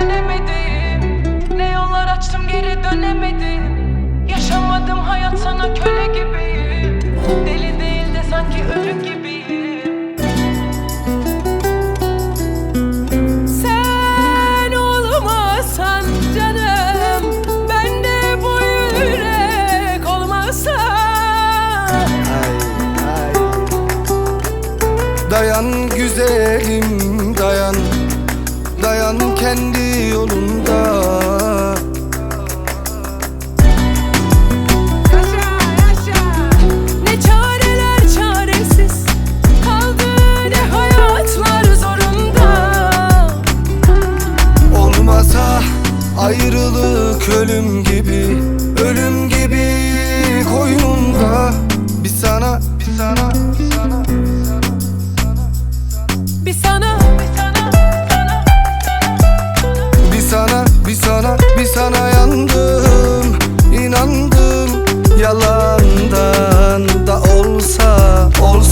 denemedim Ne yollar açtım geri dönemedim. Yaşamadım hayat sana köle gibiyim. Deli değil de sanki ölü gibiyim. Sen olmasan canım Ben de bu yürek olmasa Dayan güzelim dayan Dayan kendi yolunda. Yaşa yaşa Ne çareler çaresiz. Kaldı ne hayatlar zorunda. Olmasa ayrılık ölüm gibi Ölüm gibi koynunda. Bir sana bir sana bir sana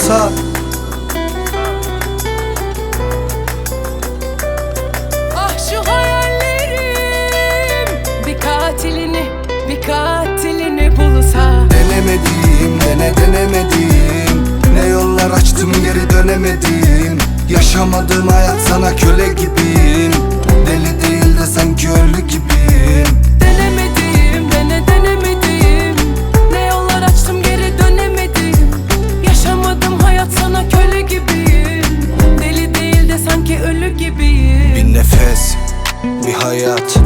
olsa. Ah şu hayallerim Bir katilini Bir katilini bulsa. Denemedim, dene denemedim Ne yollar açtım geri dönemedim Yaşamadığım hayat sana köle gibiyim. Deli değil de sanki ölü gibiyim bir hayat.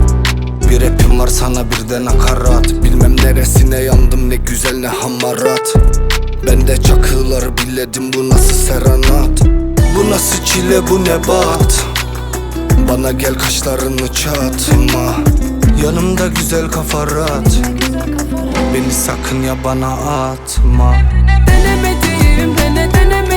Bir rapim var sana birden nakarat. Bilmem neresine yandım ne güzel ne hamarat. Ben de çakıları biledim bu nasıl serenat? Bu nasıl çile bu nebat? Bana gel kaşlarını çatma. Yanımda güzel kafa rahat. Beni sakın yabana atma. Denemedim, dene denemedim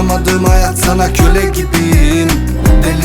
Yaşamadığım hayat sana köle gibiyim. Deli